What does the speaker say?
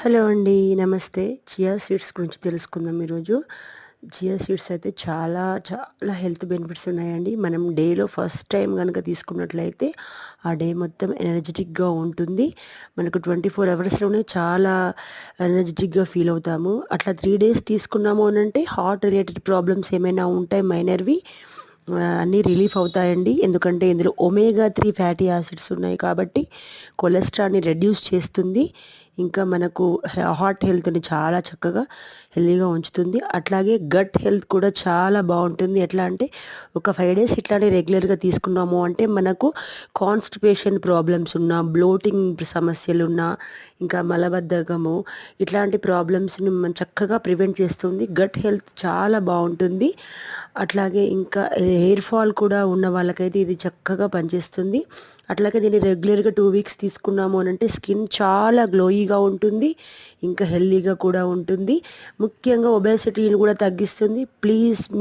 Hello అండి నమస్తే. Chia seeds గురించి తెలుసుకుందాం ఈరోజు. చియా సీడ్స్ అయితే చాలా చాలా హెల్త్ బెనిఫిట్స్ ఉన్నాయండి. మనం డేలో ఫస్ట్ టైం కనుక తీసుకున్నట్లయితే ఆ డే మొత్తం ఎనర్జెటిక్గా ఉంటుంది. మనకు ట్వంటీ ఫోర్ అవర్స్లోనే చాలా ఎనర్జెటిక్గా ఫీల్ అవుతాము. అట్లా త్రీ డేస్ తీసుకున్నాము అని అంటే హార్ట్ రిలేటెడ్ ప్రాబ్లమ్స్ ఏమైనా ఉంటాయి మైనర్వి అన్నీ రిలీఫ్ అవుతాయండి. ఎందుకంటే ఇందులో ఒమేగా త్రీ ఫ్యాటీ యాసిడ్స్ ఉన్నాయి కాబట్టి కొలెస్ట్రాల్ని రెడ్యూస్ చేస్తుంది. ఇంకా మనకు హార్ట్ హెల్త్ని చాలా చక్కగా హెల్తీగా ఉంచుతుంది. అట్లాగే గట్ హెల్త్ కూడా చాలా బాగుంటుంది. ఎట్లా అంటే ఒక ఫైవ్ డేస్ ఇట్లానే రెగ్యులర్గా తీసుకున్నాము అంటే మనకు కాన్స్టిపేషన్ ప్రాబ్లమ్స్ ఉన్నా బ్లోటింగ్ సమస్యలు ఉన్నా ఇంకా మలబద్ధకము ఇట్లాంటి ప్రాబ్లమ్స్ని మనం చక్కగా ప్రివెంట్ చేస్తుంది. గట్ హెల్త్ చాలా బాగుంటుంది. అట్లాగే ఇంకా హెయిర్ ఫాల్ కూడా ఉన్న వాళ్ళకైతే ఇది చక్కగా పనిచేస్తుంది. అట్లాగే దీన్ని రెగ్యులర్గా టూ వీక్స్ తీసుకున్నాము అని అంటే స్కిన్ చాలా గ్లోయిగా ఉంటుంది ఇంకా హెల్తీగా కూడా ఉంటుంది. ముఖ్యంగా ఒబేసిటీని కూడా తగ్గిస్తుంది. ప్లీజ్